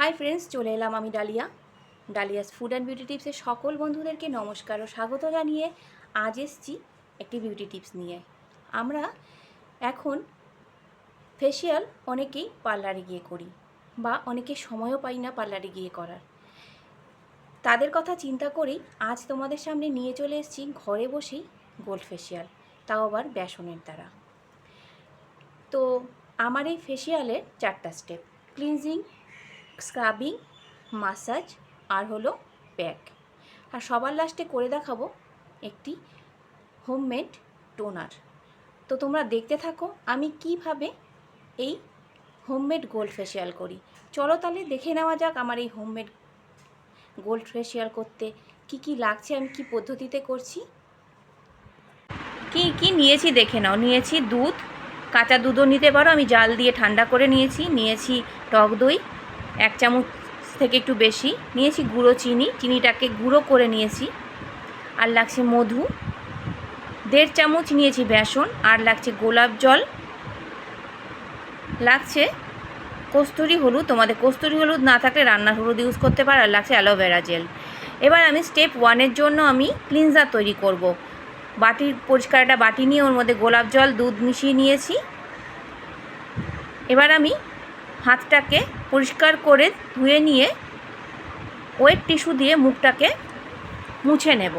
Hi friends চলে এলাম আমি Dalia. Dalia's food and beauty টিপসের সকল বন্ধুদেরকে নমস্কার ও স্বাগত জানিয়ে আজ এসছি একটি বিউটি টিপস নিয়ে। আমরা এখন ফেসিয়াল অনেকেই পার্লারে গিয়ে করি বা অনেকে সময়ও পাই না পার্লারে গিয়ে করার। তাদের কথা চিন্তা করেই আজ তোমাদের সামনে নিয়ে চলে এসেছি ঘরে বসেই গোল্ড ফেসিয়াল তাও আবার বেসনের দ্বারা। তো আমার এই ফেসিয়ালের চারটা স্টেপ ক্লিনজিং স্ক্রাবিং, মাসাজ আর হলো প্যাক। আর সবার লাস্টে করে দেখাবো একটি হোমমেড টোনার। তো তোমরা দেখতে থাকো, আমি কীভাবে এই হোমমেড গোল্ড ফেসিয়াল করি। চলো তাহলে দেখে নেওয়া যাক আমার এই হোমমেড গোল্ড ফেসিয়াল করতে কি কি লাগছে, আমি কি পদ্ধতিতে করছি। কি কি নিয়েছি দেখে নাও। নিয়েছি দুধ, কাঁচা দুধও নিতে পারো, আমি জাল দিয়ে ঠান্ডা করে নিয়েছি। নিয়েছি টক দই এক চামচ থেকে একটু বেশি। নিয়েছি গুঁড়ো চিনি, চিনিটাকে গুঁড়ো করে নিয়েছি। আর লাগছে মধু। দেড় চামচ নিয়েছি বেসন, আর লাগছে গোলাপ জল। লাগছে কস্তুরি হলুদ। তোমাদের কস্তুরি হলুদ না থাকলে রান্নার হলুদ ইউজ করতে পারো, আর লাগছে অ্যালোভেরা জেল। এবার আমি স্টেপ ওয়ানের জন্য আমি ক্লিনজার তৈরি করব। বাটির পরিষ্কার একটা বাটি নিয়ে ওর মধ্যে গোলাপ জল, দুধ মিশিয়ে নিয়েছি। এবার আমি হাতটাকে পরিষ্কার করে ধুয়ে নিয়ে ওয়েট টিস্যু দিয়ে মুখটাকে মুছে নেব।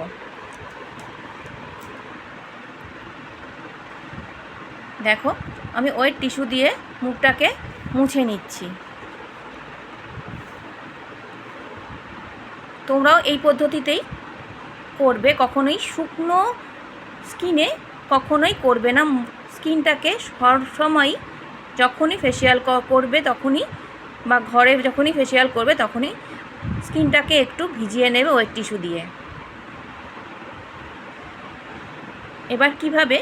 দেখো, আমি ওয়েট টিস্যু দিয়ে মুখটাকে মুছে নিচ্ছি। তোমরাও এই পদ্ধতিতেই করবে, কখনোই শুকনো স্কিনে কখনোই করবে না। স্কিনটাকে সব সময় যখনই ফেসিয়াল করবে তখনই বা ঘরে যখনই ফেসিয়াল করবে তখনই স্কিনটাকে একটু ভিজিয়ে নেবে ওয়েট টিস্যু দিয়ে। এবার কীভাবে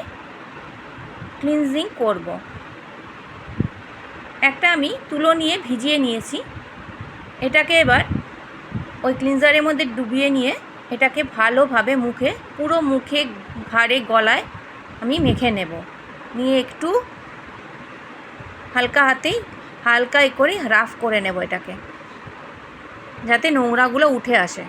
ক্লিনজিং করব? একটা আমি তুলো নিয়ে ভিজিয়ে নিয়েছি। এটাকে এবার ওই ক্লিনজারের মধ্যে ডুবিয়ে নিয়ে এটাকে ভালোভাবে মুখে, পুরো মুখে, ঘাড়ে, গলায় আমি মেখে নেব। নিয়ে একটু হালকা হাতেই হালকা করে রাফ করে নেব এটাকে। যাতে নোংরাগুলো উঠে আসে।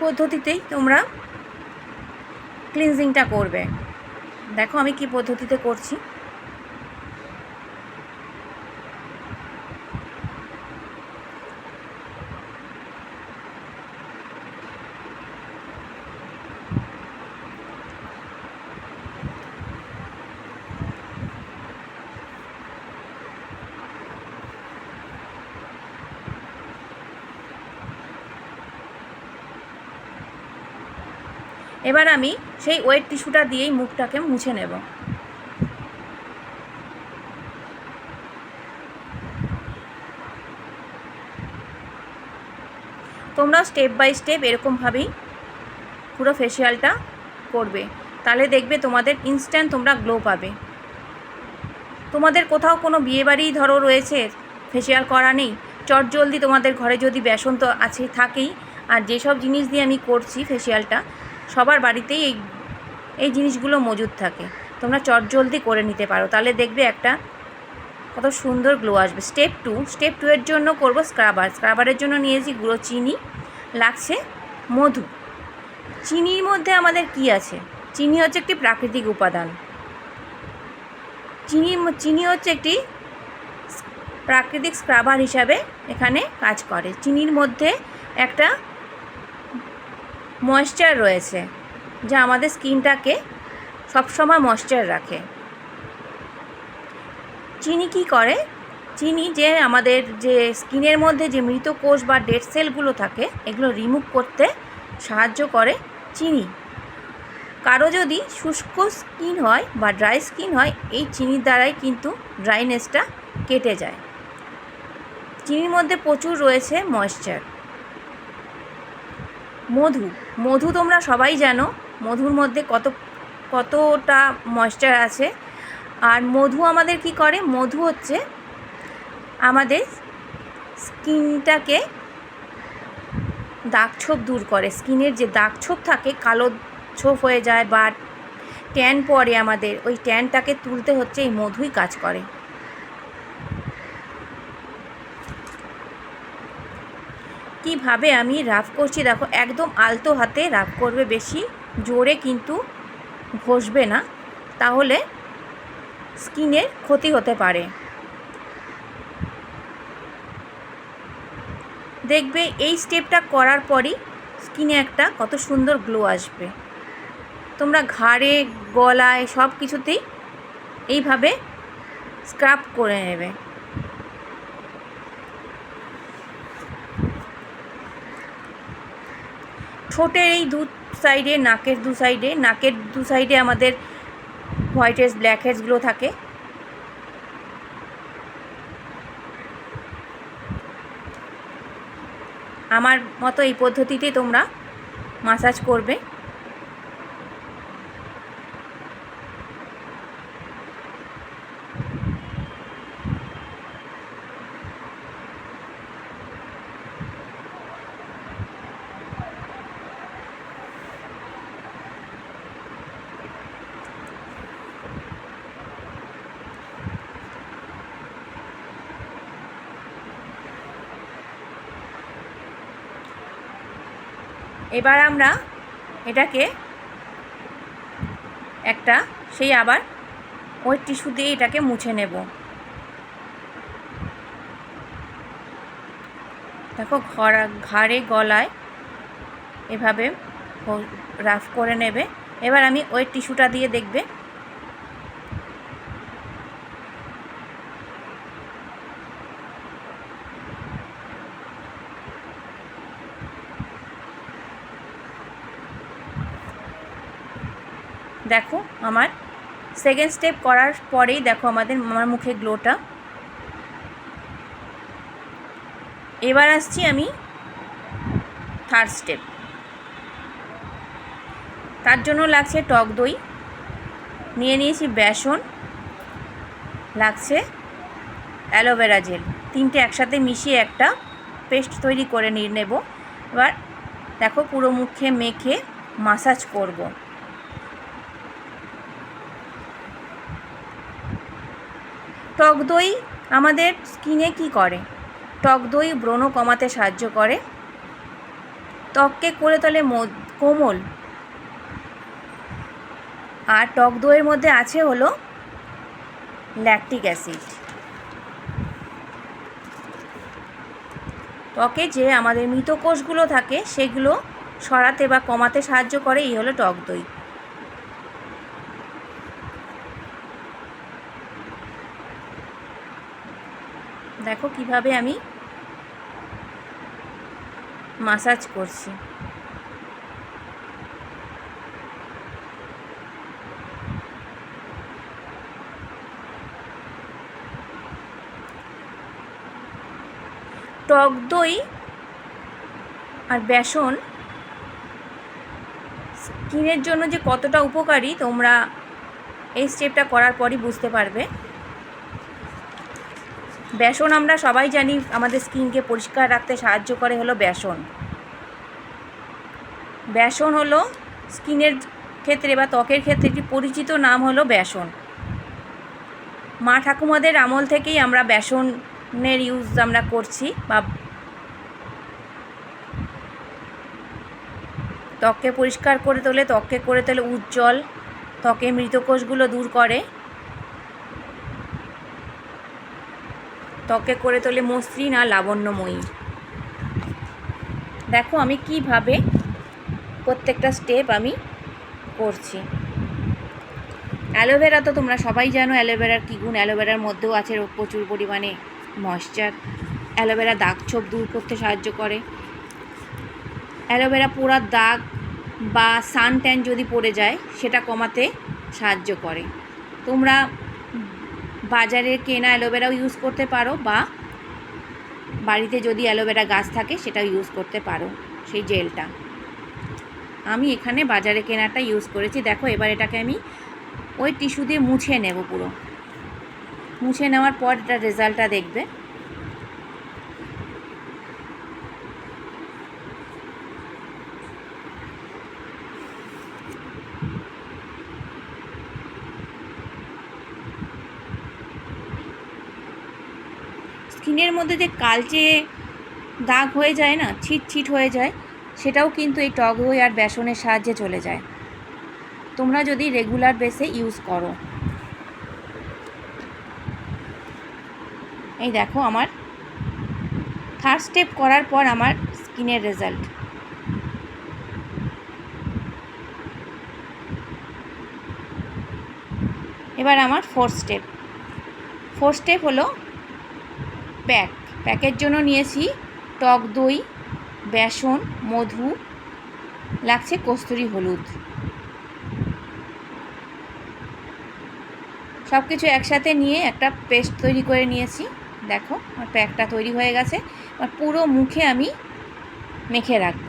পদ্ধতিতেই তোমরা ক্লিনজিংটা করবে। দেখো আমি কি পদ্ধতিতে করছি। এবার আমি সেই ওয়েট টিস্যুটা দিয়েই মুখটাকে মুছে নেব। তোমরা স্টেপ বাই স্টেপ এরকমভাবেই পুরো ফেসিয়ালটা করবে। তাহলে দেখবে তোমাদের ইনস্ট্যান্ট তোমরা গ্লো পাবে। তোমাদের কোথাও কোনো বিয়েবাড়ি ধরো রয়েছে ফেসিয়াল করা নেই, চট জলদি তোমাদের ঘরে যদি বেসন তো আছে থাকেই, আর যেসব জিনিস দিয়ে আমি করছি ফেসিয়ালটা সবার বাড়িতেই এই এই জিনিসগুলো মজুদ থাকে। তোমরা চটজলদি করে নিতে পারো। তাহলে দেখবে একটা কত সুন্দর গ্লো আসবে। স্টেপ টু স্টেপ টু এর জন্য করব স্ক্রাবার স্ক্রাবারের জন্য নিয়েছি গুঁড়ো চিনি, লাগছে মধু। চিনির মধ্যে আমাদের কি আছে? চিনি হচ্ছে একটি প্রাকৃতিক উপাদান। চিনি চিনি হচ্ছে একটি প্রাকৃতিক স্ক্রাবার হিসাবে এখানে কাজ করে। চিনির মধ্যে একটা ময়েশ্চার রয়েছে, যা আমাদের স্কিনটাকে সবসময় ময়েশ্চার রাখে। চিনি কি করে? চিনি যে আমাদের যে স্কিনের মধ্যে যে মৃত কোষ বা ডেড সেলগুলো থাকে, এগুলো রিমুভ করতে সাহায্য করে চিনি। কারও যদি শুষ্ক স্কিন হয় বা ড্রাই স্কিন হয়, এই চিনির দ্বারাই কিন্তু ড্রাইনেসটা কেটে যায়। চিনির মধ্যে প্রচুর রয়েছে ময়েশ্চার মধু। মধু তোমরা সবাই জানো, মধুর মধ্যে কত, কতটা ময়েশ্চার আছে। আর মধু আমাদের কি করে? মধু হচ্ছে আমাদের স্কিনটাকে দাগ ছোপ দূর করে। স্কিনের যে দাগ ছোপ থাকে, কালো ছোপ হয়ে যায় বা ট্যান পড়ে আমাদের, ওই ট্যানটাকে তুলতে হচ্ছে, এই মধুই কাজ করে। কীভাবে আমি রাফ করছি? দেখো, একদম আলতো হাতে রাফ করবে বেশি। জোরে কিন্তু ঘষবে না। তাহলে স্কিনের ক্ষতি হতে পারে। দেখবে এই স্টেপটা করার পরই স্কিনে একটা কত সুন্দর গ্লো আসবে। তোমরা ঘাড়ে, গলায় সব কিছুতেই এইভাবে স্ক্রাব করে নেবে। ঠোঁটের এই দু সাইডে নাকের দু সাইডে নাকের দু সাইডে আমাদের হোয়াইট হেজ ব্ল্যাক হেজগুলো থাকে। আমার মতো এই পদ্ধতিতে তোমরা মাসাজ করবে। এবার আমরা এটাকে একটা, সেই আবার ওই টিস্যু দিয়ে এটাকে মুছে নেব। দেখো ঘর, ঘাড়ে, গলায় এভাবে রাফ করে নেবে। এবার আমি ওই টিস্যুটা দিয়ে দেখবে দেখো, আমার সেকেন্ড স্টেপ করার পরেই দেখো আমাদের, আমার মুখে গ্লোটা এবার আসছি আমি থার্ড স্টেপ তার জন্য লাগছে টক দই, নিয়ে নিয়েছি বেসন, লাগছে অ্যালোভেরা জেল তিনটে একসাথে মিশিয়ে একটা পেস্ট তৈরি করে নিয়ে নেব। এবার দেখো পুরো মুখে মেখে মাসাজ করব। টক দই আমাদের স্কিনে কি করে? টক দই ব্রণ কমাতে সাহায্য করে। ত্বককে করে তোলে কোমল। আর টক দইয়ের মধ্যে আছে হলো ল্যাকটিক অ্যাসিড ত্বকে যে আমাদের মৃত কোষগুলো থাকে, সেগুলো সরাতে বা কমাতে সাহায্য করে, এই হলো টক দই। দেখো কীভাবে আমি মাসাজ করছি। টক দই আর বেসন স্কিনের জন্য যে কতটা উপকারী তোমরা এই স্টেপটা করার পরই বুঝতে পারবে। বেসন আমরা সবাই জানি আমাদের স্কিনকে পরিষ্কার রাখতে সাহায্য করে হলো বেসন। বেসন হলো স্কিনের ক্ষেত্রে বা ত্বকের ক্ষেত্রে একটি পরিচিত নাম হলো বেসন। মা ঠাকুমাদের আমল থেকেই আমরা বেসনের ইউজ আমরা করছি বা ত্বককে পরিষ্কার করে তোলে, ত্বককে করে তোলে উজ্জ্বল, ত্বকে মৃতকোষগুলো দূর করে। ত্বকে করে তোলে মসৃণ আর লাবণ্যময়ী। দেখো আমি কীভাবে প্রত্যেকটা স্টেপ আমি করছি। অ্যালোভেরা তো তোমরা সবাই জানো অ্যালোভেরার কী গুণ? অ্যালোভেরার মধ্যেও আছে প্রচুর পরিমাণে ময়শ্চার অ্যালোভেরা দাগ ছোপ দূর করতে সাহায্য করে। অ্যালোভেরা পোড়ার দাগ বা সান ট্যান যদি পড়ে যায়, সেটা কমাতে সাহায্য করে। তোমরা বাজারে কেনা অ্যালোভেরাও ইউজ করতে পারো বা বাড়িতে যদি অ্যালোভেরা গাছ থাকে, সেটাও ইউজ করতে পারো, সেই জেলটা। আমি এখানে বাজারে কেনাটা ইউজ করেছি। দেখো, এবার এটাকে আমি ওই টিস্যু দিয়ে মুছে নেব পুরো। মুছে নেওয়ার পর এটা রেজাল্টটা দেখবে। স্কিনের মধ্যে যে কালচে দাগ হয়ে যায় না, ছিট ছিট হয়ে যায়, সেটাও কিন্তু এই টক আর বেসনের সাহায্যে চলে যায়। তোমরা যদি রেগুলার বেসে ইউজ করো। এই দেখো আমার থার্ড স্টেপ করার পর আমার স্কিনের রেজাল্ট। এবার আমার ফোর্থ স্টেপ। ফোর্থ স্টেপ হলো প্যাক। প্যাকের জন্য নিয়েছি টক দই, বেসন, মধু, লাগছে কস্তুরি হলুদ। সব কিছু একসাথে নিয়ে একটা পেস্ট তৈরি করে নিয়েছি। দেখো, আমার প্যাকটা তৈরি হয়ে গেছে। আর পুরো মুখে আমি মেখে রাখব।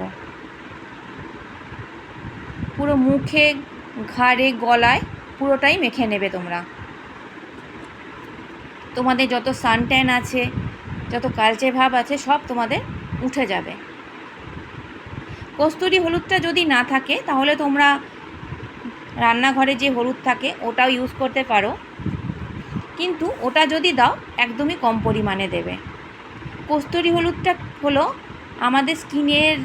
পুরো মুখে, ঘাড়ে, গলায় পুরোটাই মেখে নেবে তোমরা। তোমাদের যত সানট্যান আছে যত কালচে ভাব আছে, সব তোমাদের উঠে যাবে। কস্তুরি হলুদটা যদি না থাকে, তাহলে তোমরা রান্নাঘরে যে হলুদ থাকে, ওটাও ইউজ করতে পারো। কিন্তু ওটা যদি দাও, একদমই কম পরিমাণে দেবে। কস্তুরি হলুদটা হলো আমাদের স্কিনের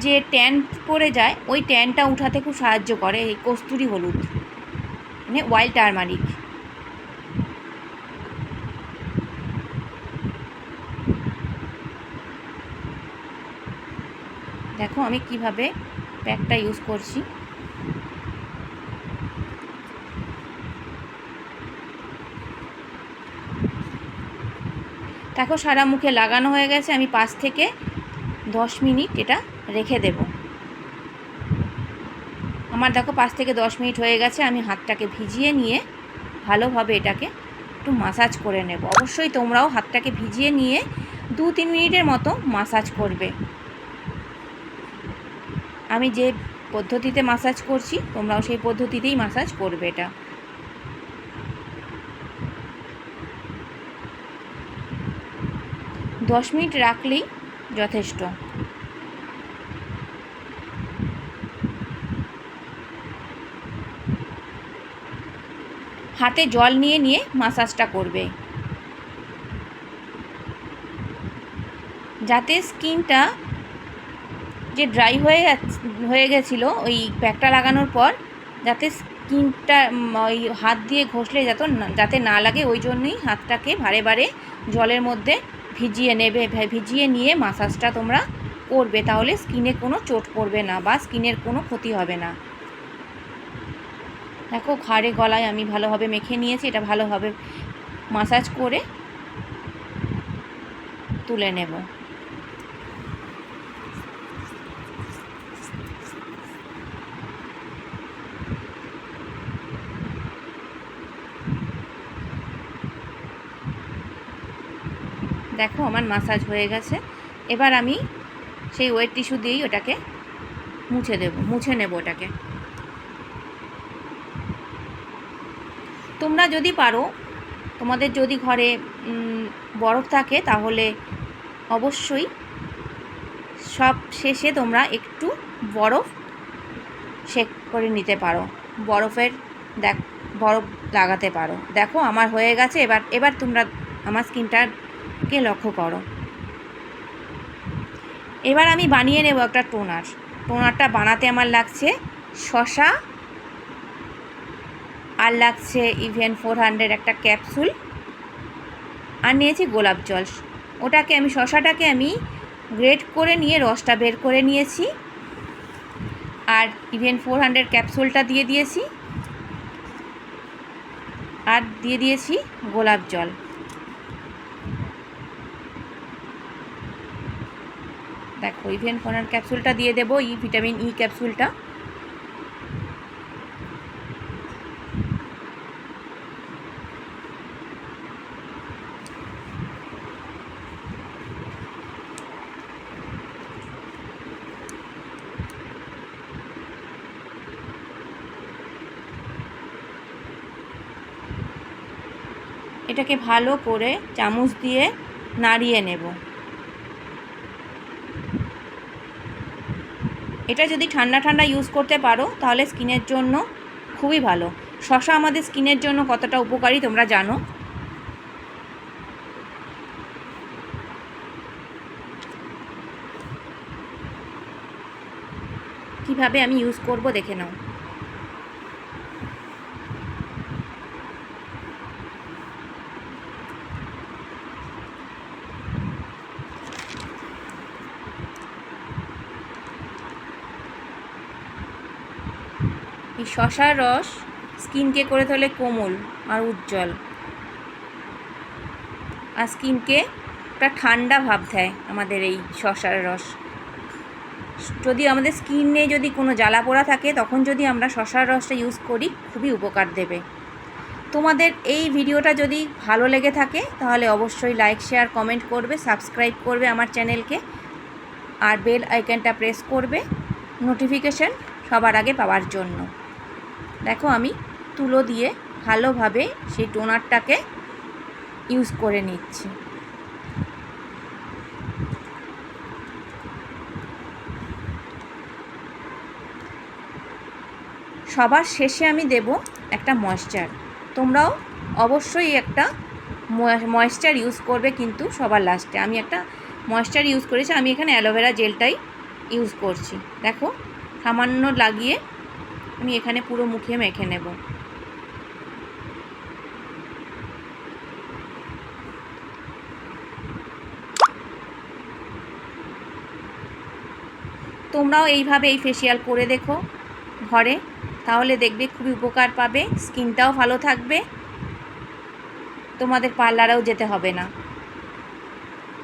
যে ট্যান পড়ে যায়, ওই ট্যানটা উঠাতে খুব সাহায্য করে এই কস্তুরি হলুদ। মানে ওয়াইল্ড টারমারিক। দেখো আমি কীভাবে প্যাকটা ইউজ করছি। দেখো সারা মুখে লাগানো হয়ে গেছে, আমি পাঁচ থেকে দশ মিনিট এটা রেখে দেব। আমার দেখো পাঁচ থেকে দশ মিনিট হয়ে গেছে, আমি হাতটাকে ভিজিয়ে নিয়ে ভালোভাবে এটাকে একটু মাসাজ করে নেব। অবশ্যই তোমরাও হাতটাকে ভিজিয়ে নিয়ে দু তিন মিনিটের মতো মাসাজ করবে। আমি যে পদ্ধতিতে মাসাজ করছি, তোমরাও সেই পদ্ধতিতেই মাসাজ করবে এটা। দশ মিনিট রাখলেই যথেষ্ট। হাতে জল নিয়ে নিয়ে মাসাজটা করবে। যাতে স্কিনটা যে ড্রাই হয়ে হয়ে গেছিল, ওই প্যাকটা লাগানোর পর, যাতে স্কিনটা ওই হাত দিয়ে ঘষলে যাতে যাতে না লাগে, ওই জন্যই হাতটাকে বারে বারে জলের মধ্যে ভিজিয়ে নেবে ভিজিয়ে নিয়ে মাসাজটা তোমরা করবে। তাহলে স্কিনে কোনো চোট পড়বে না বা স্কিনের কোনো ক্ষতি হবে না। দেখো, ঘাড়ে, গলায় আমি ভালোভাবে মেখে নিয়েছি, এটা ভালোভাবে মাসাজ করে তুলে নেব। দেখো আমার মাসাজ হয়ে গেছে। এবার আমি সেই ওয়েট টিস্যু দিয়েই ওটাকে মুছে দেব, মুছে নেব ওটাকে। তোমরা যদি পারো, তোমাদের যদি ঘরে বরফ থাকে তাহলে অবশ্যই সব শেষে তোমরা একটু বরফ শেক করে নিতে পারো। বরফের দেখ, বরফ লাগাতে পারো। দেখো আমার হয়ে গেছে, এবার এবার তোমরা আমার স্কিনটাকে লক্ষ্য করো? এবার আমি বানিয়ে নেব একটা টোনার। টোনারটা বানাতে আমার লাগছে শশা আর লাগছে ইভেন ফোর হান্ড্রেড একটা ক্যাপসুল আর নিয়েছি গোলাপ জল। ওটাকে আমি, শশাটাকে আমি গ্রেট করে নিয়ে, রসটা বের করে নিয়েছি আর ইভেন ফোর হান্ড্রেড ক্যাপসুলটা দিয়ে দিয়েছি আর দিয়ে দিয়েছি গোলাপ জল। দেখো ইভেন কর্নার ক্যাপসুলটা দিয়ে দেবো, ই ভিটামিন ই ক্যাপসুলটা এটাকে ভালো করে চামচ দিয়ে নাড়িয়ে নেব। এটা যদি ঠান্ডা ঠান্ডা ইউজ করতে পারো, তাহলে স্কিনের জন্য খুবই ভালো। শশা আমাদের স্কিনের জন্য কতটা উপকারী তোমরা জানো? কীভাবে আমি ইউজ করব দেখে নাও। শশার রস, স্কিনকে করে তোলে কোমল আর উজ্জ্বল। আর স্কিনকে একটা ঠান্ডা ভাব দেয় আমাদের এই শশার রস। যদি আমাদের স্কিনে যদি কোনো জ্বালা পোড়া থাকে, তখন যদি আমরা শশার রসটা ইউজ করি, খুবই উপকার দেবে। তোমাদের এই ভিডিওটা যদি ভালো লেগে থাকে, তাহলে অবশ্যই লাইক শেয়ার কমেন্ট করবে সাবস্ক্রাইব করবে আমার চ্যানেলকে। আর বেল আইকনটা প্রেস করবে নোটিফিকেশন সবার আগে পাওয়ার জন্য। দেখো আমি তুলো দিয়ে ভালোভাবে সেই টোনারটাকে ইউজ করে নিচ্ছি। সবার শেষে আমি দেব একটা ময়েশ্চার তোমরাও অবশ্যই একটা ময়েশ্চার ইউজ করবে কিন্তু সবার লাস্টে আমি একটা ময়েশ্চার ইউজ করেছি, আমি এখানে অ্যালোভেরা জেলটাই ইউজ করছি। দেখো, সামান্য লাগিয়ে আমি এখানে পুরো মুখে মেখে নেব। তোমরাও এইভাবে এই ফেসিয়াল করে দেখো ঘরে, তাহলে দেখবে খুবই উপকার পাবে, স্কিনটাও ভালো থাকবে, তোমাদের পার্লারেও যেতে হবে না।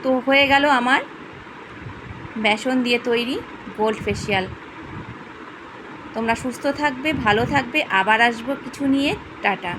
তো হয়ে গেল আমার বেসন দিয়ে তৈরি গোল্ড ফেসিয়াল তোমরা সুস্থ থাকবে ভালো থাকবে। আবার আসব কিছু নিয়ে। টাটা।